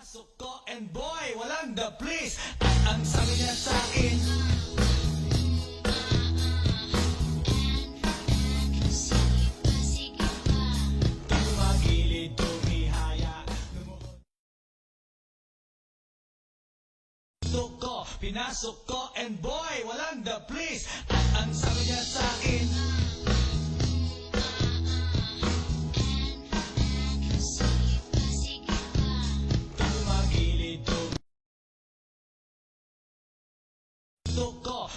Pinasok ko and boy, walang the please At ang sabi niya sa akin pinasok ko and boy, walang the please At ang sabi niya sa akin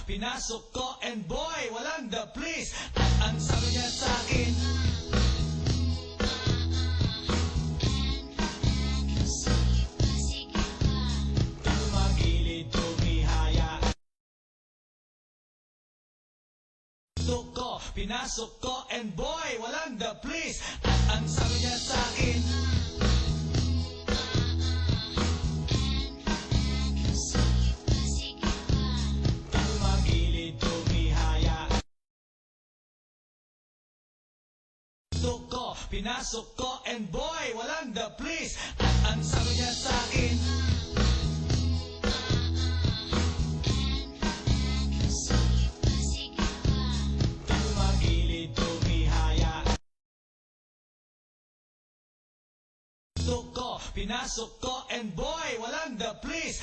Pinasok ko, and boy, walang the please At ang sabi niya sa akin pinasok ko and boy, walang the please Pinasok ko, pinasok ko and boy, walang the please At ang sabi niya sa akin pinasok ko and boy, walang the please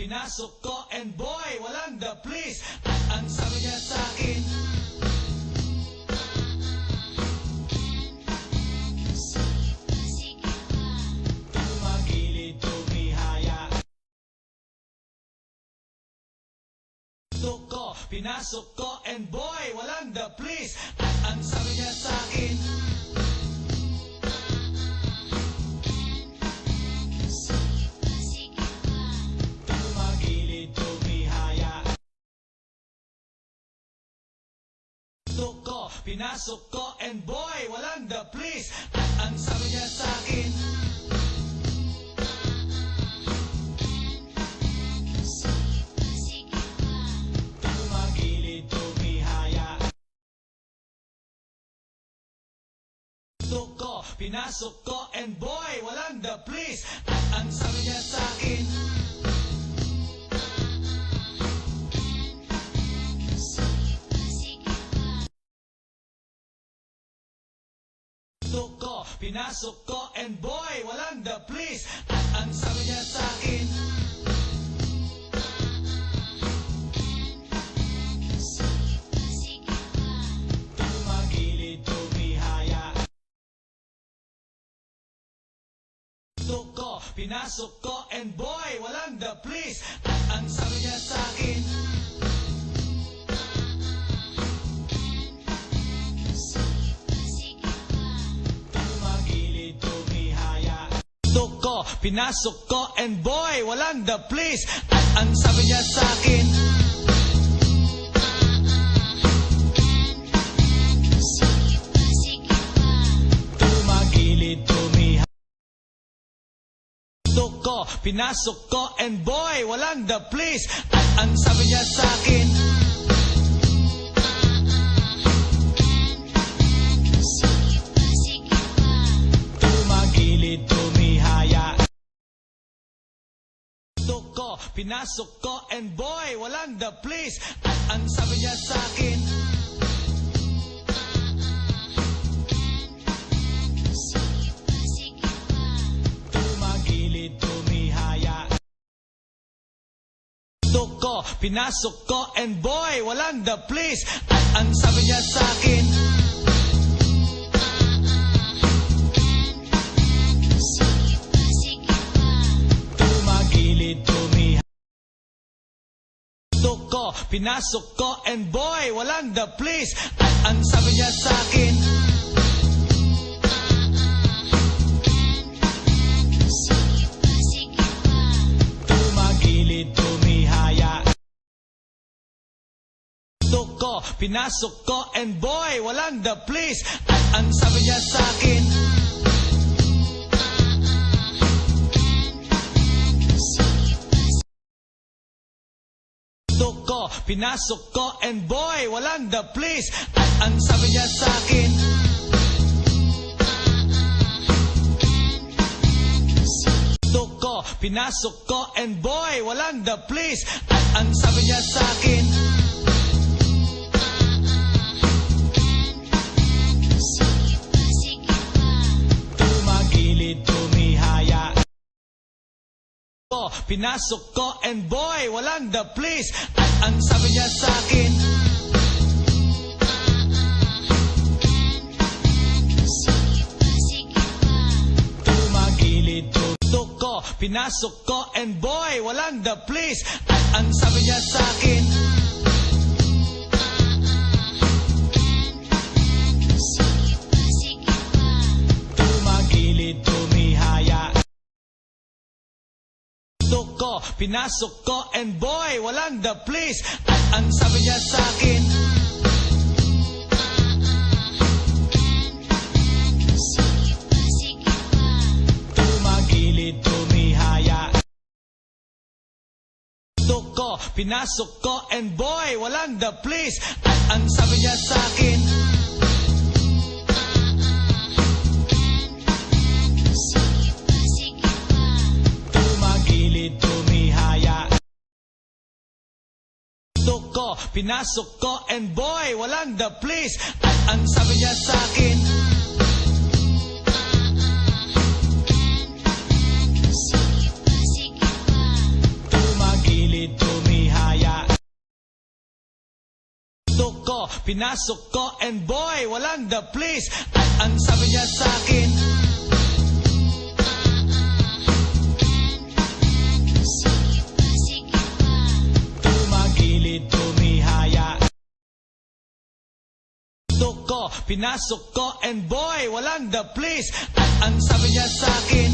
pinasok ko and boy, walang the please At ang sabi niya sa akin ko, pinasok ko and boy, walang the please At ang sabi niya sa akin Pinasok ko, and boy, walang the please At ang sabi niya sa akin pinasok ko and boy, walang the please At ang sabi niya sa akin Pinasok ko, and boy, walang the please At ang sabi niya sa akin Pinasok ko, pinasok ko and boy, walang the please At ang sabi niya sa akin Pinasok ko, pinasok ko and boy, walang the please At ang sabi niya sa akin Tumagilid, ko, pinasok ko and boy, walang the please At ang sabi niya sa akin Pinasok ko, and boy, walang the please At ang sabi niya sa akin ko, pinasok ko and boy, walang the please At ang sabi niya sa akin Pinasok ko, and boy, walang the please At ang sabi niya sa akin Pinasok ko, and boy, walang the please At ang sabi niya sa akin pinasok ko and boy, walang the please At ang sabi niya sa akin ko, pinasok ko and boy, walang the please At ang sabi niya sa akin ko, pinasok ko and boy, walang the please At ang sabi niya sa akin pinasok ko and boy, walang the please At ang sabi niya sa akin pinasok ko and boy, walang the please At ang sabi niya sa akin ko, pinasok ko and boy, walang the please At ang sabi niya sa akin pinasok ko and boy, walang the please At ang sabi niya sa akin pinasok ko and boy, walang the please At ang sabi niya sa akin ko, pinasok ko, and boy, walang the place. At ang sabi niya sa akin,